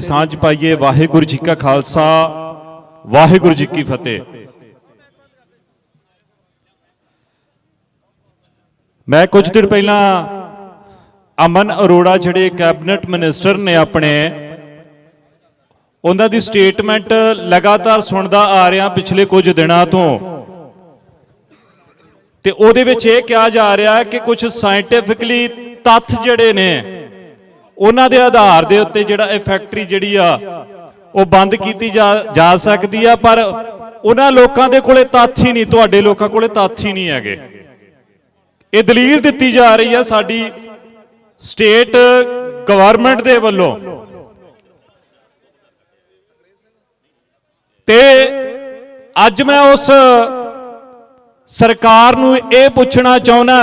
ਸਾਂਝ ਪਾਈਏ ਵਾਹਿਗੁਰੂ ਜੀ ਕਾ ਖਾਲਸਾ, ਵਾਹਿਗੁਰੂ ਜੀ ਕੀ ਫਤਿਹ। ਮੈਂ ਕੁਝ ਦਿਨ ਪਹਿਲਾਂ ਅਮਨ ਅਰੋੜਾ, ਜਿਹੜੇ ਕੈਬਨਿਟ ਮਿਨਿਸਟਰ ਨੇ ਆਪਣੇ, ਉਹਨਾਂ ਦੀ ਸਟੇਟਮੈਂਟ ਲਗਾਤਾਰ ਸੁਣਦਾ ਆ ਰਿਹਾ ਪਿਛਲੇ ਕੁਝ ਦਿਨਾਂ ਤੋਂ। ਤੇ ਉਹਦੇ ਵਿੱਚ ਇਹ ਕਿਹਾ ਜਾ ਰਿਹਾ ਕਿ ਕੁਝ ਸਾਇੰਟੀਫਿਕਲੀ ਤੱਥ ਜਿਹੜੇ ਨੇ ਉਹਨਾਂ ਦੇ ਆਧਾਰ ਦੇ ਉੱਤੇ ਜਿਹੜਾ ਇਹ ਫੈਕਟਰੀ ਜਿਹੜੀ ਆ, ਉਹ ਬੰਦ ਕੀਤੀ ਜਾ ਸਕਦੀ ਆ, ਪਰ ਉਹਨਾਂ ਲੋਕਾਂ ਦੇ ਕੋਲੇ ਤੱਥ ਹੀ ਨਹੀਂ, ਤੁਹਾਡੇ ਲੋਕਾਂ ਕੋਲੇ ਤੱਥ ਹੀ ਨਹੀਂ ਹੈਗੇ। ਇਹ ਦਲੀਲ ਦਿੱਤੀ ਜਾ ਰਹੀ ਆ ਸਾਡੀ ਸਟੇਟ ਗਵਰਨਮੈਂਟ ਦੇ ਵੱਲੋਂ। ਤੇ ਅੱਜ ਮੈਂ ਉਸ ਸਰਕਾਰ ਨੂੰ ਇਹ ਪੁੱਛਣਾ ਚਾਹੁੰਦਾ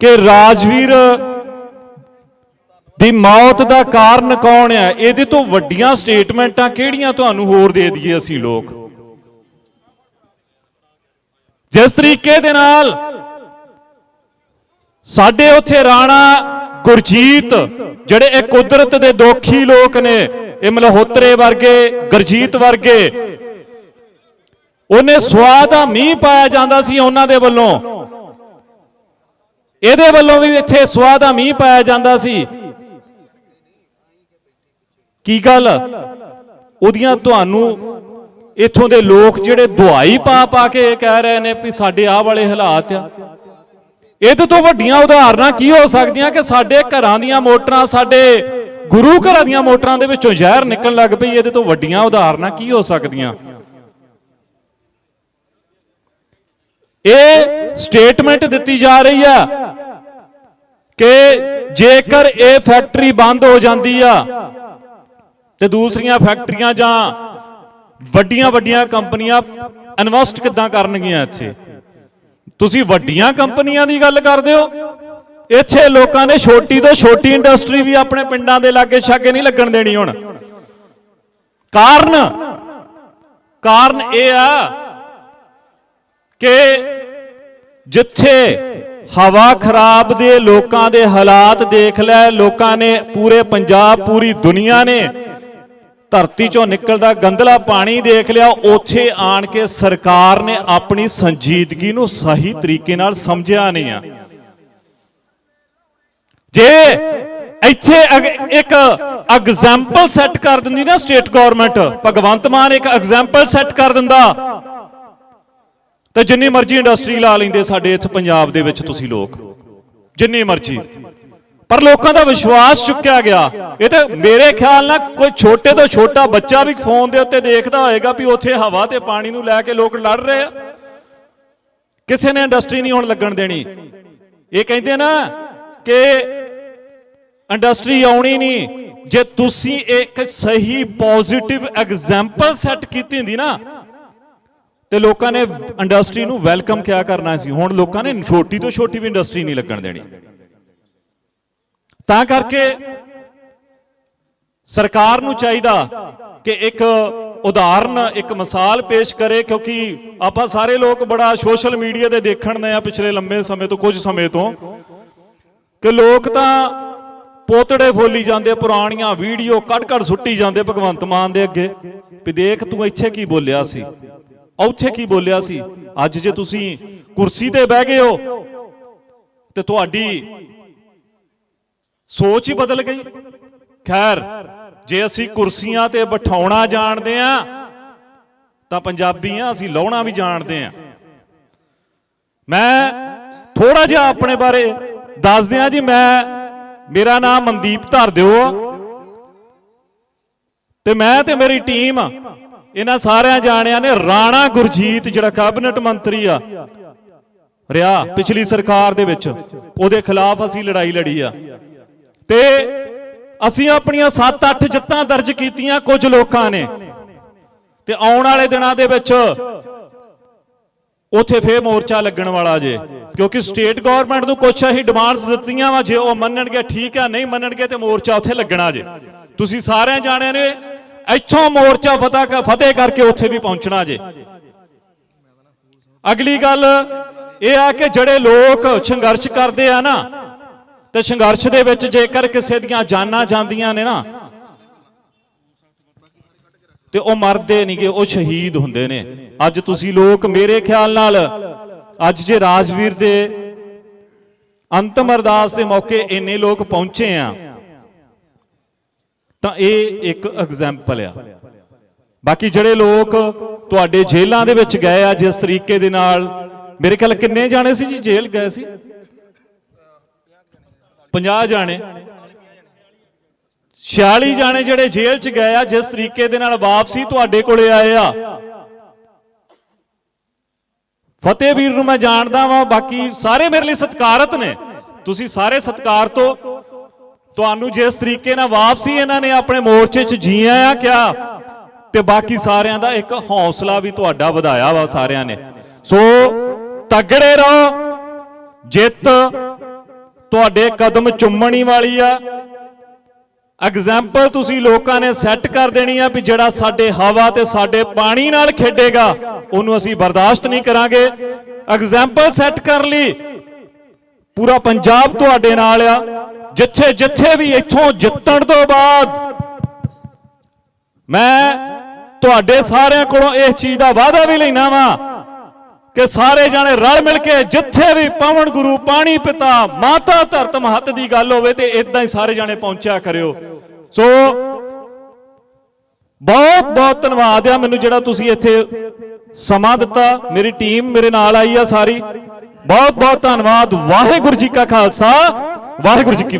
ਕਿ ਰਾਜਵੀਰ ਦੀ ਮੌਤ ਦਾ ਕਾਰਨ ਕੌਣ ਹੈ ਇਹਦੇ ਤੋਂ ਵੱਡੀਆਂ ਸਟੇਟਮੈਂਟਾਂ ਕਿਹੜੀਆਂ ਤੁਹਾਨੂੰ ਹੋਰ ਦੇ ਦਈਏ ਅਸੀਂ ਲੋਕ? ਜਿਸ ਤਰੀਕੇ ਦੇ ਨਾਲ ਸਾਡੇ ਉੱਥੇ ਰਾਣਾ ਗੁਰਜੀਤ, ਜਿਹੜੇ ਇਹ ਕੁਦਰਤ ਦੇ ਦੋਖੀ ਲੋਕ ਨੇ, ਇਹ ਮਲਹੋਤਰੇ ਵਰਗੇ, ਗੁਰਜੀਤ ਵਰਗੇ, ਉਹਨੇ ਸਵਾਦ ਦਾ ਮੀਂਹ ਪਾਇਆ ਜਾਂਦਾ ਸੀ ਉਹਨਾਂ ਦੇ ਵੱਲੋਂ। ਇਹਦੇ ਵੱਲੋਂ ਵੀ ਇੱਥੇ ਸਵਾਦ ਦਾ ਮੀਂਹ ਪਾਇਆ ਜਾਂਦਾ ਸੀ। ਕੀ ਗੱਲ? ਉਹਦੀਆਂ ਤੁਹਾਨੂੰ ਇੱਥੋਂ ਦੇ ਲੋਕ ਜਿਹੜੇ ਦੁਹਾਈ ਪਾ ਪਾ ਕੇ ਕਹਿ ਰਹੇ ਨੇ ਵੀ ਸਾਡੇ ਆਹ ਵਾਲੇ ਹਾਲਾਤ ਆ। ਇਹਦੇ ਤੋਂ ਵੱਡੀਆਂ ਉਦਾਹਰਨਾਂ ਕੀ ਹੋ ਸਕਦੀਆਂ ਕਿ ਸਾਡੇ ਘਰਾਂ ਦੀਆਂ ਮੋਟਰਾਂ, ਸਾਡੇ ਗੁਰੂ ਘਰਾਂ ਦੀਆਂ ਮੋਟਰਾਂ ਦੇ ਵਿੱਚੋਂ ਜ਼ਹਿਰ ਨਿਕਲਣ ਲੱਗ ਪਈ। ਇਹਦੇ ਤੋਂ ਵੱਡੀਆਂ ਉਦਾਹਰਨਾਂ ਕੀ ਹੋ ਸਕਦੀਆਂ? ਇਹ ਸਟੇਟਮੈਂਟ ਦਿੱਤੀ ਜਾ ਰਹੀ ਆ ਕਿ ਜੇਕਰ ਇਹ ਫੈਕਟਰੀ ਬੰਦ ਹੋ ਜਾਂਦੀ ਆ ਤੇ ਦੂਸਰੀਆਂ ਫੈਕਟਰੀਆਂ ਜਾਂ ਵੱਡੀਆਂ ਵੱਡੀਆਂ ਕੰਪਨੀਆਂ ਇਨਵੈਸਟ ਕਿੱਦਾਂ ਕਰਨਗੀਆਂ ਇੱਥੇ? ਤੁਸੀਂ ਵੱਡੀਆਂ ਕੰਪਨੀਆਂ ਦੀ ਗੱਲ ਕਰਦੇ ਹੋ? ਇੱਥੇ ਲੋਕਾਂ ਨੇ ਛੋਟੀ ਤੋਂ ਛੋਟੀ ਇੰਡਸਟਰੀ ਵੀ ਆਪਣੇ ਪਿੰਡਾਂ ਦੇ ਲਾਗੇ ਛਾਗੇ ਨਹੀਂ ਲੱਗਣ ਦੇਣੀ ਹੁਣ। ਕਾਰਨ? ਕਾਰਨ ਇਹ ਆ ਕਿ ਜਿੱਥੇ ਹਵਾ ਖਰਾਬ ਦੇ ਲੋਕਾਂ ਦੇ ਹਾਲਾਤ ਦੇਖ ਲੈ, ਲੋਕਾਂ ਨੇ ਪੂਰੇ ਪੰਜਾਬ, ਪੂਰੀ ਦੁਨੀਆ ਨੇ ਧਰਤੀ ਚੋਂ ਨਿਕਲਦਾ ਗੰਦਲਾ ਪਾਣੀ ਦੇਖ ਲਿਆ, ਉੱਥੇ ਆਣ ਕੇ ਸਰਕਾਰ ਨੇ ਆਪਣੀ ਸੰਜੀਦਗੀ ਨੂੰ ਸਹੀ ਤਰੀਕੇ ਨਾਲ ਸਮਝਿਆ ਨਹੀਂ ਆ। ਜੇ ਇੱਥੇ ਅਗ- ਇੱਕ ਐਗਜ਼ਾਮਪਲ ਸੈੱਟ ਕਰ ਦਿੰਦੀ ਨਾ ਸਟੇਟ ਗਵਰਨਮੈਂਟ, ਭਗਵੰਤ ਮਾਨ ਇੱਕ ਐਗਜ਼ਾਮਪਲ ਸੈੱਟ ਕਰ ਦਿੰਦਾ। ਤੇ ਜਿੰਨੀ ਮਰਜ਼ੀ ਇੰਡਸਟਰੀ ਲਾ ਲੈਂਦੇ ਸਾਡੇ ਇੱਥੇ ਪੰਜਾਬ ਦੇ ਵਿੱਚ ਤੁਸੀਂ ਲੋਕ, ਜਿੰਨੀ ਮਰਜ਼ੀ। ਪਰ ਲੋਕਾਂ ਦਾ ਵਿਸ਼ਵਾਸ ਚੁੱਕਿਆ ਗਿਆ। ਇਹ ਤੇ ਮੇਰੇ ਖਿਆਲ ਨਾਲ ਕੋਈ ਛੋਟੇ ਤੋਂ ਛੋਟਾ ਬੱਚਾ ਵੀ ਫੋਨ ਦੇ ਉੱਤੇ ਦੇਖਦਾ ਹੋਏਗਾ ਵੀ ਉੱਥੇ ਹਵਾ ਤੇ ਪਾਣੀ ਨੂੰ ਲੈ ਕੇ ਲੋਕ ਲੜ ਰਹੇ ਆ। ਕਿਸੇ ਨੇ ਇੰਡਸਟਰੀ ਨਹੀਂ ਹੁਣ ਲੱਗਣ ਦੇਣੀ। ਇਹ ਕਹਿੰਦੇ ਨਾ ਕਿ ਇੰਡਸਟਰੀ ਆਉਣੀ ਨਹੀਂ। ਜੇ ਤੁਸੀਂ ਇੱਕ ਸਹੀ ਪੋਜ਼ਿਟਿਵ ਐਗਜ਼ਾਮਪਲ ਸੈੱਟ ਕੀਤੀ ਹੁੰਦੀ ਨਾ, ਤੇ ਲੋਕਾਂ ਨੇ ਇੰਡਸਟਰੀ ਨੂੰ ਵੈਲਕਮ ਕਿਆ ਕਰਨਾ ਸੀ? ਹੁਣ ਲੋਕਾਂ ਨੇ ਛੋਟੀ ਤੋਂ ਛੋਟੀ ਵੀ ਇੰਡਸਟਰੀ ਨਹੀਂ ਲੱਗਣ ਦੇਣੀ। ਤਾਂ ਕਰਕੇ ਸਰਕਾਰ ਨੂੰ ਚਾਹੀਦਾ ਕਿ ਇੱਕ ਉਦਾਹਰਨ, ਇੱਕ ਮਿਸਾਲ ਪੇਸ਼ ਕਰੇ, ਕਿਉਂਕਿ ਆਪਾਂ ਸਾਰੇ ਲੋਕ ਬੜਾ ਸੋਸ਼ਲ ਮੀਡੀਆ ਤੇ ਦੇਖਣ ਦੇ ਆ ਪਿਛਲੇ ਲੰਬੇ ਸਮੇਂ ਤੋਂ, ਕੁਝ ਸਮੇਂ ਤੋਂ, ਕਿ ਲੋਕ ਤਾਂ ਪੋਤੜੇ ਫੋਲੀ ਜਾਂਦੇ, ਪੁਰਾਣੀਆਂ ਵੀਡੀਓ ਕੱਢ ਕੱਢ ਸੁੱਟੀ ਜਾਂਦੇ ਭਗਵੰਤ ਮਾਨ ਦੇ ਅੱਗੇ, ਵੀ ਦੇਖ ਤੂੰ ਇੱਥੇ ਕੀ ਬੋਲਿਆ ਸੀ? ਉੱਥੇ ਕੀ ਬੋਲਿਆ ਸੀ? ਅੱਜ ਜੇ ਤੁਸੀਂ ਕੁਰਸੀ ਤੇ ਬਹਿ ਗਏ ਹੋ, ਤੇ ਤੁਹਾਡੀ ਸੋਚ ਹੀ ਬਦਲ ਗਈ। ਖੈਰ, ਜੇ ਅਸੀਂ ਕੁਰਸੀਆਂ ਤੇ ਬਿਠਾਉਣਾ ਜਾਣਦੇ ਆ, ਤਾਂ ਪੰਜਾਬੀ ਆ ਅਸੀਂ ਲਾਉਣਾ ਵੀ ਜਾਣਦੇ ਆ। ਮੈਂ ਥੋੜਾ ਜਿਹਾ ਆਪਣੇ ਬਾਰੇ ਦੱਸ ਦਿਆਂ ਜੀ, ਮੈਂ, ਮੇਰਾ ਨਾਮ ਮਨਦੀਪ ਧਰ ਦਿਓ। ਤੇ ਮੈਂ ਤੇ ਮੇਰੀ ਟੀਮ, ਇਹਨਾਂ ਸਾਰਿਆਂ ਜਾਣਿਆਂ ਨੇ ਰਾਣਾ ਗੁਰਜੀਤ, ਜਿਹੜਾ ਕੈਬਨਿਟ ਮੰਤਰੀ ਆ, ਰਿਹਾ ਪਿਛਲੀ ਸਰਕਾਰ ਦੇ ਵਿੱਚ। ਉਹਦੇ ਖਿਲਾਫ ਅਸੀਂ ਲੜਾਈ ਲੜੀ ਆ। ਤੇ ਅਸੀਂ ਆਪਣੀਆਂ 7-8 ਜਿੱਤਾਂ ਦਰਜ ਕੀਤੀਆਂ ਕੁਝ ਲੋਕਾਂ ਨੇ। ਤੇ ਆਉਣ ਵਾਲੇ ਦਿਨਾਂ ਦੇ ਵਿੱਚ ਉਥੇ ਫੇਰ ਮੋਰਚਾ ਲੱਗਣ ਵਾਲਾ ਜੇ, ਕਿਉਂਕਿ ਸਟੇਟ ਗਵਰਨਮੈਂਟ ਨੂੰ ਕੁਝ ਅਸੀਂ ਡਿਮਾਂਡਸ ਦਿੱਤੀਆਂ ਵਾ, ਜੇ ਉਹ ਮੰਨਣਗੇ ਠੀਕ ਆ, ਨਹੀਂ ਮੰਨਣਗੇ ਤੇ ਮੋਰਚਾ ਉਥੇ ਲੱਗਣਾ ਜੇ। ਤੁਸੀਂ ਸਾਰਿਆਂ ਜਾਣਿਆਂ ਨੇ ਇੱਥੋਂ ਮੋਰਚਾ ਫਤਿਹ ਫਤਿਹ ਕਰਕੇ ਉੱਥੇ ਵੀ ਪਹੁੰਚਣਾ ਜੇ। ਅਗਲੀ ਗੱਲ ਇਹ ਆ ਕਿ ਜਿਹੜੇ ਲੋਕ ਸੰਘਰਸ਼ ਕਰਦੇ ਆ ਨਾ ਤੇ ਸੰਘਰਸ਼ ਦੇ ਵਿੱਚ ਜੇਕਰ ਕਿਸੇ ਦੀਆਂ ਜਾਨਾਂ ਜਾਂਦੀਆਂ ਨੇ ਨਾ, ਤੇ ਉਹ ਮਰਦੇ ਨਹੀਂਗੇ ਉਹ ਸ਼ਹੀਦ ਹੁੰਦੇ ਨੇ। ਅੱਜ ਤੁਸੀਂ ਲੋਕ ਮੇਰੇ ਖਿਆਲ ਨਾਲ, ਅੱਜ ਜੇ ਰਾਜਵੀਰ ਦੇ ਅੰਤਮ ਅਰਦਾਸ ਦੇ ਮੌਕੇ ਇੰਨੇ ਲੋਕ ਪਹੁੰਚੇ ਆ, ਤਾਂ ਇਹ ਇੱਕ ਐਗਜ਼ਾਮਪਲ ਆ। ਬਾਕੀ ਜਿਹੜੇ ਲੋਕ ਤੁਹਾਡੇ ਜੇਲ੍ਹਾਂ ਦੇ ਵਿੱਚ ਗਏ ਆ, ਜਿਸ ਤਰੀਕੇ ਦੇ ਨਾਲ, ਮੇਰੇ ਖਿਆਲ ਕਿੰਨੇ ਜਾਣੇ ਸੀ ਜੀ ਜੇਲ੍ਹ ਗਏ ਸੀ? 50 ਜਾਣੇ। 46 ਜਾਣੇ ਜਿਹੜੇ ਜੇਲ੍ਹ 'ਚ ਗਏ ਆ, ਜਿਸ ਤਰੀਕੇ ਦੇ ਨਾਲ ਵਾਪਸੀ ਤੁਹਾਡੇ ਕੋਲੇ ਆਏ ਆ। ਫਤਿਹ ਵੀਰ ਨੂੰ ਮੈਂ ਜਾਣਦਾ ਵਾਂ, ਬਾਕੀ ਸਾਰੇ ਮੇਰੇ ਲਈ ਸਤਿਕਾਰਤ ਨੇ। ਤੁਸੀਂ ਸਾਰੇ ਸਤਿਕਾਰ ਤੋਂ ਤੁਹਾਨੂੰ ਜਿਸ ਤਰੀਕੇ ਨਾਲ ਵਾਪਸੀ ਇਹਨਾਂ ਨੇ ਆਪਣੇ ਮੋਰਚੇ 'ਚ ਜੀਆਂ ਆ ਕਿਹਾ ਤੇ ਬਾਕੀ ਸਾਰਿਆਂ ਦਾ ਇੱਕ ਹੌਸਲਾ ਵੀ ਤੁਹਾਡਾ ਵਧਾਇਆ ਵਾ ਸਾਰਿਆਂ ਨੇ। ਸੋ ਤਗੜੇ ਰਹੋ, ਜਿੱਤ ਤੁਹਾਡੇ ਕਦਮ ਚੁੰਮਣੀ ਵਾਲੀ ਆ। ਐਗਜ਼ਾਮਪਲ ਤੁਸੀਂ ਲੋਕਾਂ ਨੇ ਸੈੱਟ ਕਰ ਦੇਣੀ ਆ ਵੀ ਜਿਹੜਾ ਸਾਡੇ ਹਵਾ ਤੇ ਸਾਡੇ ਪਾਣੀ ਨਾਲ ਖੇਡੇਗਾ, ਉਹਨੂੰ ਅਸੀਂ ਬਰਦਾਸ਼ਤ ਨਹੀਂ ਕਰਾਂਗੇ। ਐਗਜ਼ਾਮਪਲ ਸੈੱਟ ਕਰ ਲਈ। ਪੂਰਾ ਪੰਜਾਬ ਤੁਹਾਡੇ ਨਾਲ ਆ। ਜਿੱਥੇ ਜਿੱਥੇ ਵੀ ਇੱਥੋਂ ਜਿੱਤਣ ਤੋਂ ਬਾਅਦ ਮੈਂ ਤੁਹਾਡੇ ਸਾਰਿਆਂ ਕੋਲੋਂ ਇਸ ਚੀਜ਼ ਦਾ ਵਾਅਦਾ ਵੀ ਲੈਣਾ ਵਾਂ। ਕਿ ਸਾਰੇ ਜਾਣੇ ਰਲ ਮਿਲ ਕੇ ਜਿੱਥੇ ਵੀ ਪਵਨ ਗੁਰੂ, ਪਾਣੀ ਪਿਤਾ, ਮਾਤਾ ਧਰਤ ਮਹੱਤ ਦੀ ਗੱਲ ਹੋਵੇ ਤੇ ਇਦਾਂ ਹੀ ਸਾਰੇ ਜਾਣੇ ਪਹੁੰਚਿਆ ਕਰਿਓ। ਸੋ ਬਹੁਤ ਬਹੁਤ ਧੰਨਵਾਦ ਆ ਮੈਨੂੰ ਜਿਹੜਾ ਤੁਸੀਂ ਇੱਥੇ ਸਮਾਂ ਦਿੱਤਾ। ਮੇਰੀ ਟੀਮ ਮੇਰੇ ਨਾਲ ਆਈ ਆ ਸਾਰੀ। ਬਹੁਤ ਬਹੁਤ ਧੰਨਵਾਦ। ਵਾਹਿਗੁਰੂ ਜੀ ਕਾ ਖਾਲਸਾ। ਵਾਹਿਗੁਰੂ ਜੀ ਕੀ